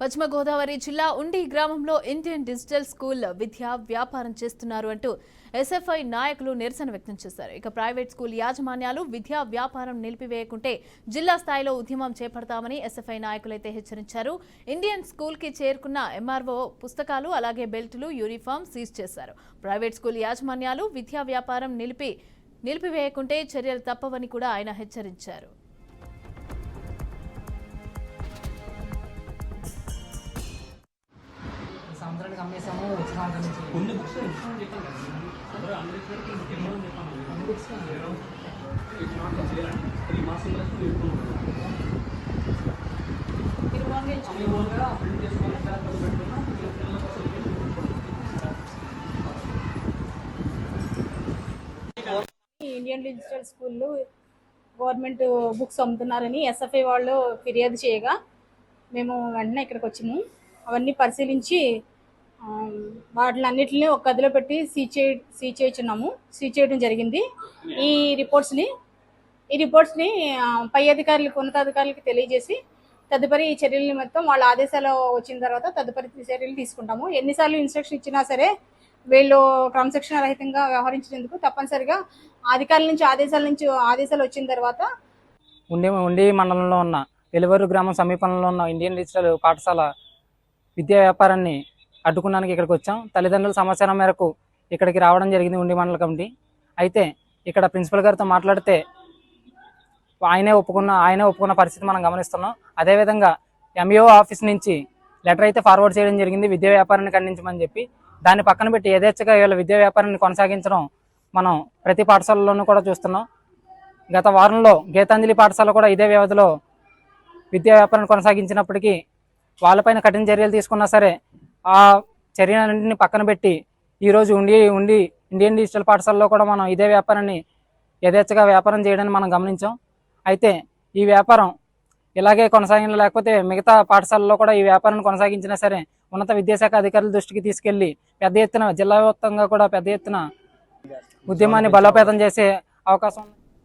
పశ్చిమ గోదావరి జిల్లా ఉండి గ్రామంలో ఇండియన్ డిజిటల్ స్కూల్ విద్య వ్యాపారం చేస్తున్నారు అంటూ ఎస్ఎఫ్ఐ నాయకులు నిరసన వ్యక్తం చేశారు. ఇక ప్రైవేట్ స్కూల్ యాజమాన్యాలు విద్యా వ్యాపారం నిలిపివేయకుంటే జిల్లా స్థాయిలో ఉద్యమం చేపడతామని ఎస్ఎఫ్ఐ నాయకులైతే హెచ్చరించారు. ఇండియన్ స్కూల్కి చేరుకున్న ఎంఆర్ఓ పుస్తకాలు అలాగే బెల్టులు యూనిఫామ్ సీజ్ చేశారు. ప్రైవేట్ స్కూల్ యాజమాన్యాలు విద్యా వ్యాపారం నిలిపి నిలిపివేయకుంటే చర్యలు తప్పవని కూడా ఆయన హెచ్చరించారు. ప్రింట్ చేసుకొని పేపర్ పెట్టుకున్నా పిల్లల కోసం ఈ ఇండియన్ డిజిటల్ స్కూల్లో గవర్నమెంట్ బుక్స్ అమ్ముతున్నారని ఎస్ఎఫ్ఐ వాళ్ళు ఫిర్యాదు చేయగా మేము వెంటనే ఇక్కడికి వచ్చాము అవన్నీ పరిశీలించి వాటిలన్నిటిని ఒక గదిలో పెట్టి సీచే చే సీజ్ చేయించున్నాము. చేయడం జరిగింది. ఈ రిపోర్ట్స్ని ఈ రిపోర్ట్స్ని పై అధికారులకు ఉన్నతాధికారులకు తెలియజేసి తదుపరి చర్యలు మొత్తం వాళ్ళ ఆదేశాలు వచ్చిన తర్వాత తదుపరి చర్యలు తీసుకుంటాము. ఎన్నిసార్లు ఇన్స్ట్రక్షన్ ఇచ్చినా సరే వీళ్ళు క్రమశిక్షణ రహితంగా వ్యవహరించినందుకు తప్పనిసరిగా అధికారుల నుంచి ఆదేశాల నుంచి ఆదేశాలు వచ్చిన తర్వాత ఉండే ఉండే మండలంలో ఉన్న వెలువరు గ్రామం సమీపంలో ఉన్న ఇండియన్ డిజిటల్ పాఠశాల విద్యా వ్యాపారాన్ని అడ్డుకున్నానికి ఇక్కడికి వచ్చాం. తల్లిదండ్రుల సమాచారం మేరకు ఇక్కడికి రావడం జరిగింది ఉండి మండల కమిటీ. అయితే ఇక్కడ ప్రిన్సిపల్ గారితో మాట్లాడితే ఆయనే ఒప్పుకున్న ఆయనే ఒప్పుకున్న పరిస్థితి మనం గమనిస్తున్నాం. అదేవిధంగా ఎంఈఓ ఆఫీస్ నుంచి లెటర్ అయితే ఫార్వర్డ్ చేయడం జరిగింది. విద్యా వ్యాపారాన్ని ఖండించమని చెప్పి దాన్ని పక్కన పెట్టి యథేచ్ఛగా వీళ్ళ విద్యా వ్యాపారాన్ని కొనసాగించడం మనం ప్రతి పాఠశాలలోనూ కూడా చూస్తున్నాం. గత వారంలో గీతాంజలి పాఠశాల కూడా ఇదే వ్యవధిలో విద్యా వ్యాపారాన్ని కొనసాగించినప్పటికీ వాళ్ళపైన కఠిన చర్యలు తీసుకున్నా సరే ఆ చర్యలన్నింటినీ పక్కన పెట్టి ఈరోజు ఉండి ఉండి ఇండియన్ డిజిటల్ పాఠశాలలో కూడా మనం ఇదే వ్యాపారాన్ని యథేచ్ఛగా వ్యాపారం చేయడాన్ని మనం గమనించాం. అయితే ఈ వ్యాపారం ఇలాగే కొనసాగిన లేకపోతే మిగతా పాఠశాలలో కూడా ఈ వ్యాపారాన్ని కొనసాగించినా సరే ఉన్నత విద్యాశాఖ అధికారుల దృష్టికి తీసుకెళ్ళి పెద్ద ఎత్తున జిల్లా వ్యాప్తంగా కూడా పెద్ద ఎత్తున ఉద్యమాన్ని బలోపేతం చేసే అవకాశం